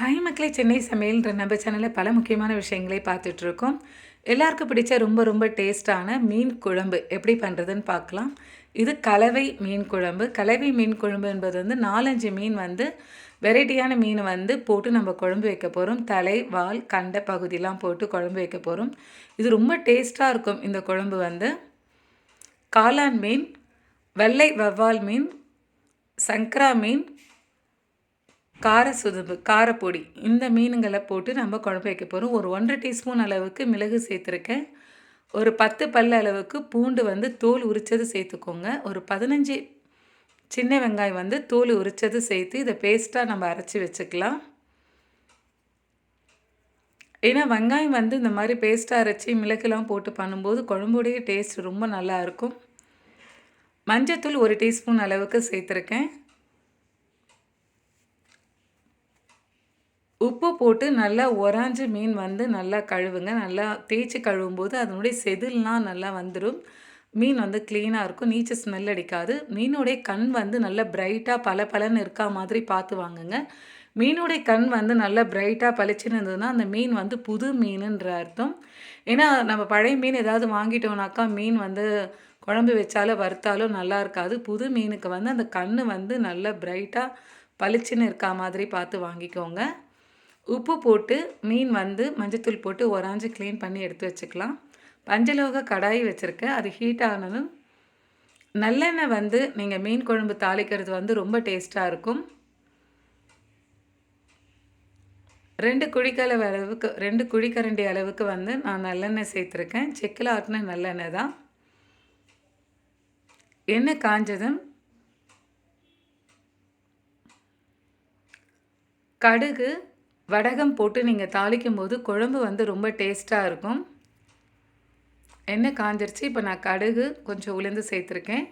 Hi மக்களே சென்னை சமையல்ன்ற நம்ம சேனலில் பல முக்கியமான விஷயங்களை பார்த்துட்ருக்கோம். எல்லாருக்கும் பிடிச்ச ரொம்ப ரொம்ப டேஸ்ட்டான மீன் குழம்பு எப்படி பண்ணுறதுன்னு பார்க்கலாம். இது கலவை மீன் குழம்பு. கலவை மீன் குழம்பு என்பது வந்து நாலஞ்சு மீன் வந்து வெரைட்டியான மீன் வந்து போட்டு நம்ம குழம்பு வைக்க போகிறோம் தலை வால் கண்டை பகுதியெலாம் போட்டு குழம்பு வைக்க போகிறோம் இது ரொம்ப டேஸ்ட்டாக இருக்கும் இந்த குழம்பு வந்து. காளான் மீன் வெள்ளை வவ்வால் மீன் சங்கரா மீன் கார சுதும்பு காரப்பொடி இந்த மீனுங்களை போட்டு நம்ம குழம்பு வைக்க போகிறோம் ஒரு ஒன்றரை டீஸ்பூன் அளவுக்கு மிளகு சேர்த்துருக்கேன். ஒரு பத்து பல் அளவுக்கு பூண்டு வந்து தோல் உரித்தது சேர்த்துக்கோங்க. ஒரு பதினஞ்சு சின்ன வெங்காயம் வந்து தோல் உரித்தது சேர்த்து இதை பேஸ்ட்டாக நம்ம அரைச்சி வச்சுக்கலாம். ஏன்னா வெங்காயம் வந்து இந்த மாதிரி பேஸ்ட்டாக அரைச்சி மிளகுலாம் போட்டு பண்ணும்போது குழம்புடைய டேஸ்ட் ரொம்ப நல்லா இருக்கும். மஞ்சத்தூள் ஒரு டீஸ்பூன் அளவுக்கு சேர்த்துருக்கேன். உப்பு போட்டு நல்லா உராஞ்சு மீன் வந்து நல்லா கழுவுங்க. நல்லா தேய்ச்சி கழுவும் போது அதனுடைய செதில்லாம் நல்லா வந்துடும் மீன் வந்து க்ளீனாக இருக்கும். நீச்சல் ஸ்மெல் அடிக்காது. மீனுடைய கண் வந்து நல்லா பிரைட்டாக பல பலன்னு இருக்கா மாதிரி பார்த்து வாங்குங்க. மீனுடைய கண் வந்து நல்லா பிரைட்டாக பளிச்சுன்னு இருந்ததுன்னா அந்த மீன் வந்து புது மீனுன்ற அர்த்தம். ஏன்னா நம்ம பழைய மீன் ஏதாவது வாங்கிட்டோம்னாக்கா மீன் வந்து குழம்பு வச்சாலும் வறுத்தாலும் நல்லா இருக்காது. புது மீனுக்கு வந்து அந்த கண் வந்து நல்லா பிரைட்டாக பளிச்சுன்னு இருக்கா மாதிரி பார்த்து வாங்கிக்கோங்க. உப்பு போட்டு மீன் வந்து மஞ்சத்தூள் போட்டு ஒராஞ்சு க்ளீன் பண்ணி எடுத்து வச்சுக்கலாம். பஞ்சலோக கடாய் வச்சுருக்கேன் அது ஹீட் ஆனதும் நல்லெண்ணெய் வந்து நீங்கள் மீன் குழம்பு தாளிக்கிறது வந்து ரொம்ப டேஸ்ட்டாக இருக்கும். ரெண்டு குழிக்கலவு அளவுக்கு ரெண்டு குழிக்கரண்டி அளவுக்கு வந்து நான் நல்லெண்ணெய் சேர்த்துருக்கேன். செக்கில் ஆட்டின நல்லெண்ணெய் தான். எண்ணெய் காஞ்சதும் கடுகு வடகம் போட்டு நீங்கள் தாளிக்கும் போது குழம்பு வந்து ரொம்ப டேஸ்ட்டாக இருக்கும். எண்ணெய் காஞ்சிருச்சு. இப்போ நான் கடுகு கொஞ்சம் உளுந்து சேர்த்துருக்கேன்.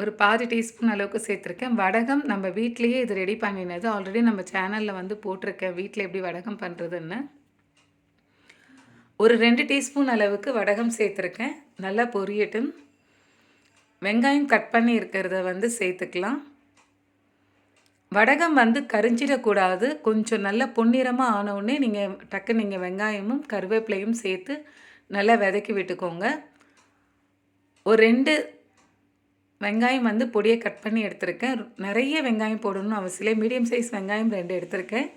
ஒரு பாதி டீஸ்பூன் அளவுக்கு சேர்த்துருக்கேன். வடகம் நம்ம வீட்லேயே இது ரெடி பண்ணினது. ஆல்ரெடி நம்ம சேனலில் வந்து போட்டிருக்கேன். வீட்டில் எப்படி வடகம் பண்ணுறதுன்னு ஒரு ரெண்டு டீஸ்பூன் அளவுக்கு வடகம் சேர்த்துருக்கேன். நல்லா பொரியட்டும். வெங்காயம் கட் பண்ணி இருக்கிறத வந்து சேர்த்துக்கலாம். வடகம் வந்து கரிஞ்சிடக்கூடாது. கொஞ்சம் நல்ல பொன்னிறமாக ஆனவுடனே நீங்கள் டக்கு நீங்கள் வெங்காயமும் கருவேப்பிலையும் சேர்த்து நல்லா விதக்கி விட்டுக்கோங்க. ஒரு ரெண்டு வெங்காயம் வந்து பொடியை கட் பண்ணி எடுத்திருக்கேன். நிறைய வெங்காயம் போடணும்னு அவசியம் இல்லை. மீடியம் சைஸ் வெங்காயம் ரெண்டு எடுத்திருக்கேன்.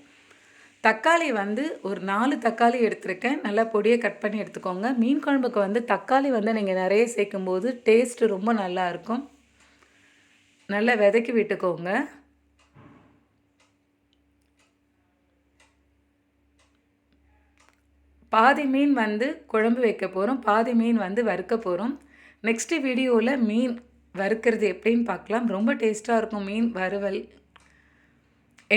தக்காளி வந்து ஒரு நாலு தக்காளி எடுத்திருக்கேன். நல்லா பொடியை கட் பண்ணி எடுத்துக்கோங்க. மீன் குழம்புக்கு வந்து தக்காளி வந்து நீங்கள் நிறைய சேர்க்கும்போது டேஸ்ட்டு ரொம்ப நல்லா இருக்கும். நல்லா விதக்கி விட்டுக்கோங்க. பாதி மீன் வந்து குழம்பு வைக்க போகிறோம் பாதி மீன் வந்து வறுக்க போகிறோம் நெக்ஸ்ட்டு வீடியோவில் மீன் வறுக்கிறது எப்படின்னு பார்க்கலாம். ரொம்ப டேஸ்ட்டாக இருக்கும் மீன் வறுவல்.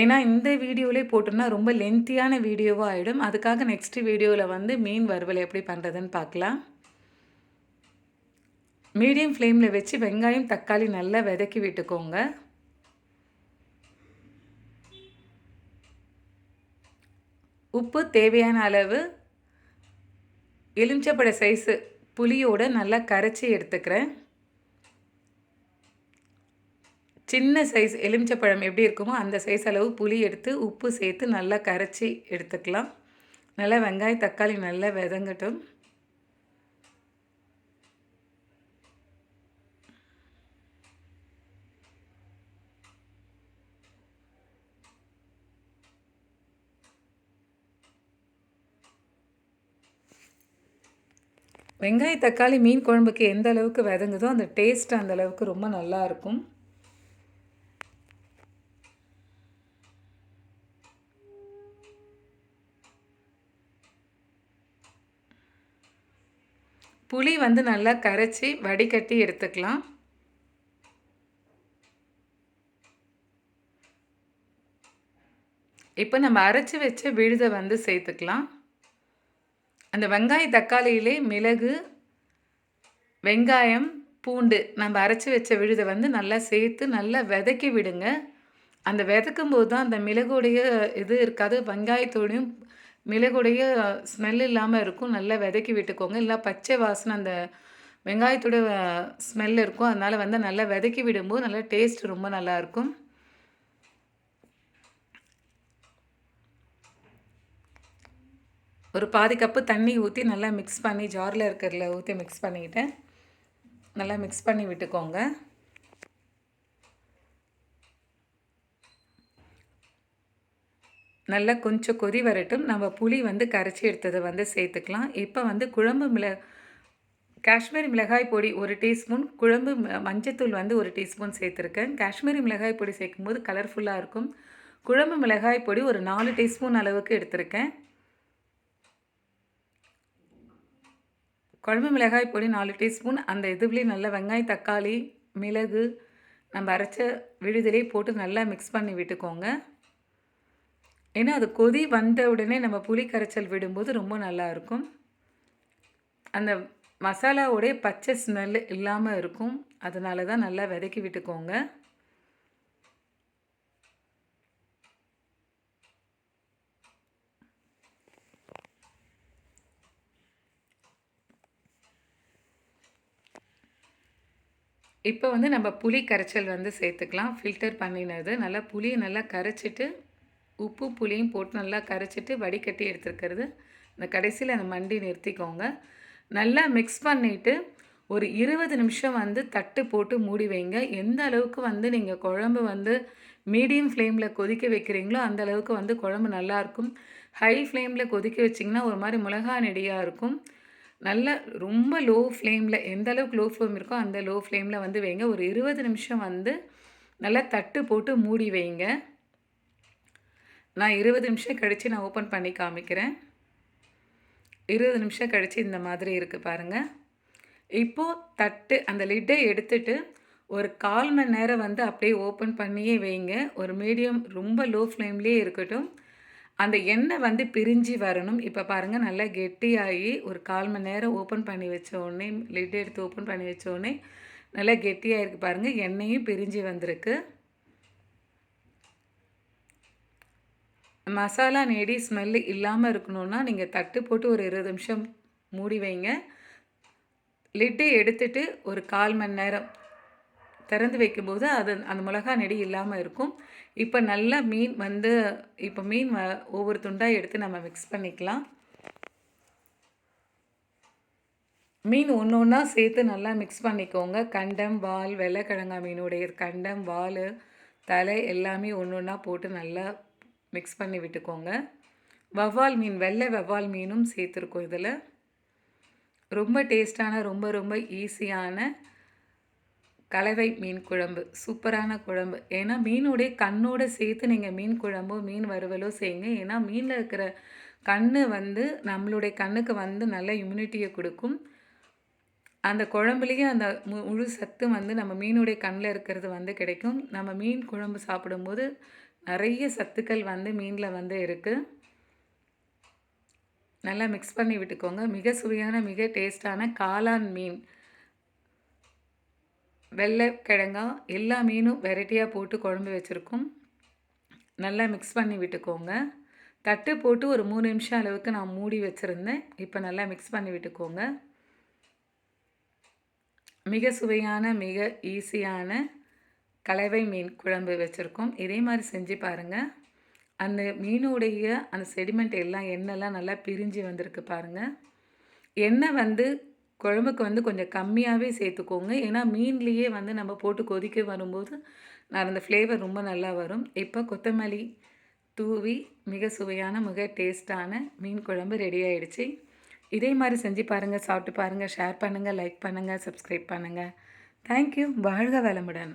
ஏன்னா இந்த வீடியோவிலே போட்டோம்னா ரொம்ப லென்த்தியான வீடியோவாக ஆகிடும் அதுக்காக நெக்ஸ்ட் வீடியோவில் வந்து மீன் வறுவல் எப்படி பண்ணுறதுன்னு பார்க்கலாம். மீடியம் ஃப்ளேமில் வச்சு வெங்காயம் தக்காளி நல்லா விதக்கி விட்டுக்கோங்க. உப்பு தேவையான அளவு எலுமிச்சப்பட சைஸு புளியோடு நல்லா கரைச்சி எடுத்துக்கிறேன். சின்ன சைஸ் எலுமிச்சப்பழம் எப்படி இருக்குமோ அந்த சைஸ் அளவு புளி எடுத்து உப்பு சேர்த்து நல்லா கரைச்சி எடுத்துக்கலாம். நல்லா வெங்காயம் தக்காளி நல்லா விதங்கட்டும். வெங்காய தக்காளி மீன் குழம்புக்கு எந்த அளவுக்கு விதங்குதோ அந்த டேஸ்ட் அந்த அளவுக்கு ரொம்ப நல்லா இருக்கும். புளி வந்து நல்லா கரைச்சி வடிகட்டி எடுத்துக்கலாம். இப்போ நம்ம அரைச்சி வச்ச விழுதை வந்து சேர்த்துக்கலாம். அந்த வெங்காய தக்காளியிலே மிளகு வெங்காயம் பூண்டு நம்ம அரைச்சி வச்ச விழுதை வந்து நல்லா சேர்த்து நல்லா விதக்கி விடுங்க. அந்த விதக்கும் போது தான் அந்த மிளகுடைய இது இருக்காது வெங்காயத்தோடையும் மிளகுடைய ஸ்மெல் இல்லாமல் இருக்கும். நல்லா விதக்கி விட்டுக்கோங்க. இல்லை பச்சை வாசனை அந்த வெங்காயத்தோட ஸ்மெல் இருக்கும். அதனால் வந்து நல்லா விதக்கி விடும்போது நல்லா டேஸ்ட் ரொம்ப நல்லாயிருக்கும் ஒரு பாதி கப்பு தண்ணி ஊற்றி நல்லா மிக்ஸ் பண்ணி ஜாரில் இருக்கிறதுல ஊற்றி மிக்ஸ் பண்ணிக்கிட்டேன். நல்லா மிக்ஸ் பண்ணி விட்டுக்கோங்க. நல்லா கொஞ்சம் கொதி வரட்டும். நம்ம புளி வந்து கரைச்சி எடுத்ததை வந்து சேர்த்துக்கலாம். இப்போ வந்து குழம்பு மிள காஷ்மீரி மிளகாய் பொடி ஒரு டீஸ்பூன் குழம்பு மஞ்சத்தூள் வந்து ஒரு டீஸ்பூன் சேர்த்துருக்கேன். காஷ்மீரி மிளகாய் பொடி சேர்க்கும்போது கலர்ஃபுல்லாக இருக்கும். குழம்பு மிளகாய் பொடி ஒரு நாலு டீஸ்பூன் அளவுக்கு எடுத்திருக்கேன். குழம்பு மிளகாய் பொடி நாலு டீஸ்பூன் அந்த இதுலேயும் நல்லா வெங்காயம் தக்காளி மிளகு நம்ம அரைச்ச விழுதிலே போட்டு நல்லா மிக்ஸ் பண்ணி விட்டுக்கோங்க. ஏன்னா அது கொதி வந்த உடனே நம்ம புளி கரைச்சல் விடும்போது ரொம்ப நல்லாயிருக்கும் அந்த மசாலாவோடைய பச்சை ஸ்மெல் இல்லாமல் இருக்கும். அதனால தான் நல்லா விதக்கி விட்டுக்கோங்க. இப்போ வந்து நம்ம புளி கரைச்சல் வந்து சேர்த்துக்கலாம். ஃபில்டர் பண்ணினது நல்லா புளியை நல்லா கரைச்சிட்டு உப்பு புளியும் போட்டு நல்லா கரைச்சிட்டு வடிகட்டி எடுத்துருக்கிறது. இந்த கடைசியில் அந்த மண்டி நிறுத்திக்கோங்க. நல்லா மிக்ஸ் பண்ணிவிட்டு ஒரு இருபது நிமிஷம் வந்து தட்டு போட்டு மூடி வைங்க. எந்த அளவுக்கு வந்து நீங்கள் குழம்பு வந்து மீடியம் ஃப்ளேமில் கொதிக்க வைக்கிறீங்களோ அந்த அளவுக்கு வந்து குழம்பு நல்லாயிருக்கும் ஹை ஃப்ளேமில் கொதிக்க வச்சிங்கன்னா ஒரு மாதிரி மிளகா நெடியாக இருக்கும். நல்ல ரொம்ப லோ ஃப்ளேமில் எந்த அளவுக்கு லோ ஃப்ளேம் இருக்கோ அந்த லோ ஃப்ளேமில் வந்து வைங்க. ஒரு இருபது நிமிஷம் வந்து நல்லா தட்டு போட்டு மூடி வைங்க. நான் இருபது நிமிஷம் கழித்து நான் ஓப்பன் பண்ணி காமிக்கிறேன். இருபது நிமிஷம் கழித்து இந்த மாதிரி இருக்குது பாருங்கள் இப்போது தட்டு அந்த லிட்டை எடுத்துட்டு ஒரு கால் மணி நேரம் வந்து அப்படியே ஓப்பன் பண்ணியே வைங்க. ஒரு மீடியம் ரொம்ப லோ ஃப்ளேம்லேயே இருக்கட்டும். அந்த எண்ணெய் வந்து பிரிஞ்சு வரணும். இப்போ பாருங்கள் நல்லா கெட்டியாகி ஒரு கால் மணி நேரம் ஓப்பன் பண்ணி வச்ச உடனே லிட் எடுத்து ஓப்பன் பண்ணி வச்ச உடனே நல்லா கெட்டியாக இருக்குது பாருங்கள் எண்ணெயும் பிரிஞ்சு வந்திருக்கு. மசாலா நெடி ஸ்மெல்லு இல்லாமல் இருக்கணுன்னா நீங்கள் தட்டு போட்டு ஒரு இருபது நிமிஷம் மூடி வைங்க. லிட்டை எடுத்துட்டு ஒரு கால் மணி நேரம் திறந்து வைக்கும்போது அது அந்த மிளகா நெடி இல்லாமல் இருக்கும். இப்போ நல்லா மீன் வந்து இப்போ மீன் வ ஒவ்வொரு துண்டாக எடுத்து நம்ம மிக்ஸ் பண்ணிக்கலாம். மீன் ஒன்று ஒன்றா சேர்த்து நல்லா மிக்ஸ் பண்ணிக்கோங்க. கண்டம் வால் வெள்ளைக்கிழங்கா மீனுடைய கண்டம் வால் தலை எல்லாமே ஒன்று ஒன்றா போட்டு நல்லா மிக்ஸ் பண்ணி விட்டுக்கோங்க. வவ்வால் மீன் வெள்ளை வவ்வால் மீனும் சேர்த்துருக்கோம் இதில். ரொம்ப டேஸ்டான ரொம்ப ரொம்ப ஈஸியான கலவை மீன் குழம்பு சூப்பரான குழம்பு. ஏன்னா மீனுடைய கண்ணோடு சேர்த்து நீங்கள் மீன் குழம்போ மீன் வறுவலோ செய்யுங்க. ஏன்னா மீனில் இருக்கிற கண் வந்து நம்மளுடைய கண்ணுக்கு வந்து நல்ல இம்யூனிட்டியை கொடுக்கும். அந்த குழம்புலேயே அந்த மு முழு சத்து வந்து நம்ம மீனுடைய கண்ணில் இருக்கிறது வந்து கிடைக்கும். நம்ம மீன் குழம்பு சாப்பிடும்போது நிறைய சத்துக்கள் வந்து மீனில் வந்து இருக்குது நல்லா மிக்ஸ் பண்ணி விட்டுக்கோங்க. மிக சுவையான மிக டேஸ்டான காளான் மீன். வெள்ளை கிழங்கா எல்லா மீனும் வெரைட்டியாக போட்டு குழம்பு வச்சுருக்கோம். நல்லா மிக்ஸ் பண்ணி விட்டுக்கோங்க. தட்டு போட்டு ஒரு மூணு நிமிஷம் அளவுக்கு நான் மூடி வச்சுருந்தேன். இப்போ நல்லா மிக்ஸ் பண்ணி விட்டுக்கோங்க. மிக சுவையான மிக ஈஸியான கலவை மீன் குழம்பு வச்சுருக்கோம். இதே மாதிரி செஞ்சு பாருங்கள் அந்த மீனுடைய அந்த செடிமெண்ட் எல்லாம் எண்ணெய்லாம் நல்லா பிரிஞ்சு வந்திருக்கு பாருங்கள் எண்ணெய் வந்து குழம்புக்கு வந்து கொஞ்சம் கம்மியாகவே சேர்த்துக்கோங்க. ஏன்னா மீன்லேயே வந்து நம்ம போட்டு கொதிக்க வரும்போது நான் அந்த ஃப்ளேவர் ரொம்ப நல்லா வரும். இப்போ கொத்தமல்லி தூவி மிக சுவையான மிக டேஸ்ட்டான மீன் குழம்பு ரெடி ஆகிடுச்சு இதே மாதிரி செஞ்சு பாருங்கள் சாப்பிட்டு பாருங்கள் ஷேர் பண்ணுங்கள் லைக் பண்ணுங்கள் சப்ஸ்கிரைப் பண்ணுங்கள் தேங்க்யூ வாழ்க வளமுடன்.